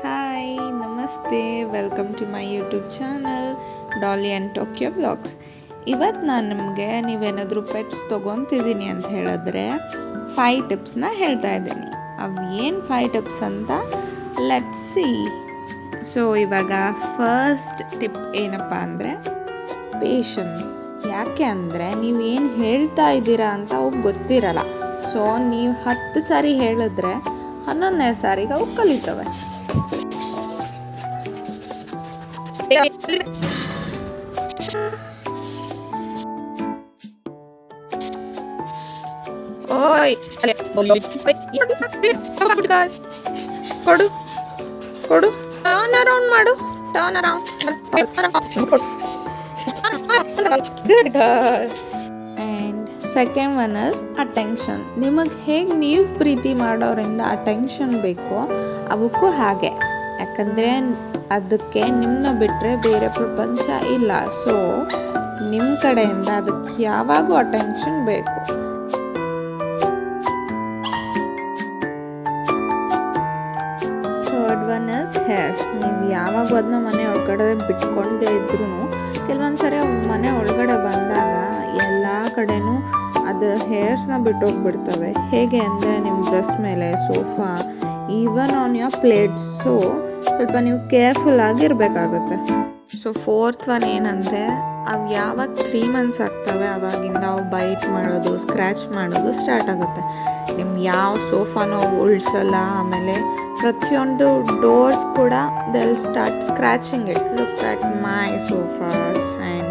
Hi ನಮಸ್ತೆ welcome to my YouTube channel Dolly and Tokyo blogs ಇವತ್ತು ನಾನು ನಿಮಗೆ ನೀವೇನಾದರೂ ಪೆಟ್ಸ್ ತೊಗೊತಿದ್ದೀನಿ ಅಂತ ಹೇಳಿದ್ರೆ ಫೈ ಟಿಪ್ಸ್ನ ಹೇಳ್ತಾ ಇದ್ದೀನಿ. ಅವು ಏನು ಫೈ ಟಿಪ್ಸ್ ಅಂತ? ಲೆಟ್ ಸಿ ಸೊ ಇವಾಗ ಫಸ್ಟ್ ಟಿಪ್ ಏನಪ್ಪ ಅಂದರೆ ಪೇಷನ್ಸ್ ಯಾಕೆ ಅಂದರೆ ನೀವೇನು ಹೇಳ್ತಾ ಇದ್ದೀರಾ ಅಂತ ಅವು ಗೊತ್ತಿರಲ್ಲ. ಸೊ ನೀವು ಹತ್ತು ಸಾರಿ ಹೇಳಿದ್ರೆ ಹನ್ನೊಂದನೇ ಸಾರಿಗೆ ಅವು ಕಲಿತವೆ. ఓయ్ అలే కొడు కొడు టర్న్ అరౌండ్ మాడు turn around good girl second one is attention ನಿಮಗೆ ಹೇಗೆ ನೀವು ಪ್ರೀತಿ ಮಾಡೋರಿಂದ ಅಟೆನ್ಷನ್ ಬೇಕೋ ಅವಕ್ಕೂ ಹಾಗೆ. ಯಾಕಂದರೆ ಅದಕ್ಕೆ ನಿಮ್ಮನ್ನ ಬಿಟ್ಟರೆ ಬೇರೆ ಪ್ರಪಂಚ ಇಲ್ಲ. ಸೊ ನಿಮ್ಮ ಕಡೆಯಿಂದ ಅದಕ್ಕೆ ಯಾವಾಗೂ ಅಟೆನ್ಷನ್ ಬೇಕು. ಥರ್ಡ್ ಒನ್ ಇಸ್ ಹೇರ್ಸ್ ನೀವು ಯಾವಾಗ ಅದನ್ನ ಮನೆ ಒಳಗಡೆ ಬಿಟ್ಕೊಂಡೇ ಇದ್ರೂ ಕೆಲವೊಂದು ಸರಿ ಮನೆ ಒಳಗಡೆ ಬಂದಾಗ ಎಲ್ಲ ಕಡೆನೂ ಅದರ ಹೇರ್ಸ್ನ ಬಿಟ್ಟೋಗ್ಬಿಡ್ತವೆ. ಹೇಗೆ ಅಂದರೆ ನಿಮ್ಮ ಡ್ರೆಸ್ ಮೇಲೆ sofa even on your plates so ಸ್ವಲ್ಪ ನೀವು ಕೇರ್ಫುಲ್ ಆಗಿರಬೇಕಾಗುತ್ತೆ. ಸೊ ಫೋರ್ತ್ ಒನ್ ಏನಂದರೆ, ಅವು ಯಾವಾಗ ತ್ರೀ ಮಂತ್ಸ್ ಆಗ್ತವೆ, ಅವಾಗಿಂದ ಅವು ಬೈಟ್ ಮಾಡೋದು ಸ್ಕ್ರ್ಯಾಚ್ ಮಾಡೋದು ಸ್ಟಾರ್ಟ್ ಆಗುತ್ತೆ. ನಿಮ್ಗೆ ಯಾವ ಸೋಫಾನೋ ಉಳ್ಸಲ್ಲ, ಆಮೇಲೆ ಪ್ರತಿಯೊಂದು ಡೋರ್ಸ್ ಕೂಡ they'll start scratching it look at my sofas and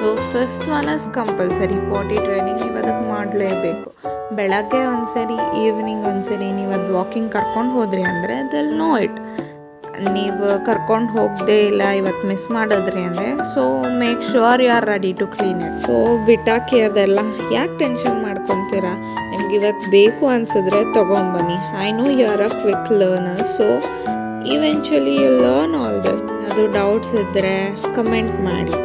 so fifth is compulsory body training ನೀವು ಅದಕ್ಕೆ ಮಾಡಲೇಬೇಕು. ಬೆಳಗ್ಗೆ ಒಂದ್ಸರಿ ಈವ್ನಿಂಗ್ ಒಂದ್ಸರಿ ನೀವು ಅದು ವಾಕಿಂಗ್ ಕರ್ಕೊಂಡು ಹೋದ್ರಿ ಅಂದರೆ ದಿಲ್ ನೋ ಇಟ್ ನೀವು ಕರ್ಕೊಂಡು ಹೋಗದೆ ಇಲ್ಲ ಇವತ್ತು ಮಿಸ್ ಮಾಡಿದ್ರಿ ಅಂದರೆ so make sure you are ready to clean it so ಬಿಟಾಕಿ ಅದೆಲ್ಲ ಯಾಕೆ ಟೆನ್ಷನ್ ಮಾಡ್ಕೊತೀರಾ? ನಿಮ್ಗೆ ಇವತ್ತು ಬೇಕು ಅನ್ಸಿದ್ರೆ ತೊಗೊಂಬನ್ನಿ. I know you are a quick learner so eventually you learn all this ಅದು ಡೌಟ್ಸ್ ಇದ್ದರೆ ಕಮೆಂಟ್ ಮಾಡಿ.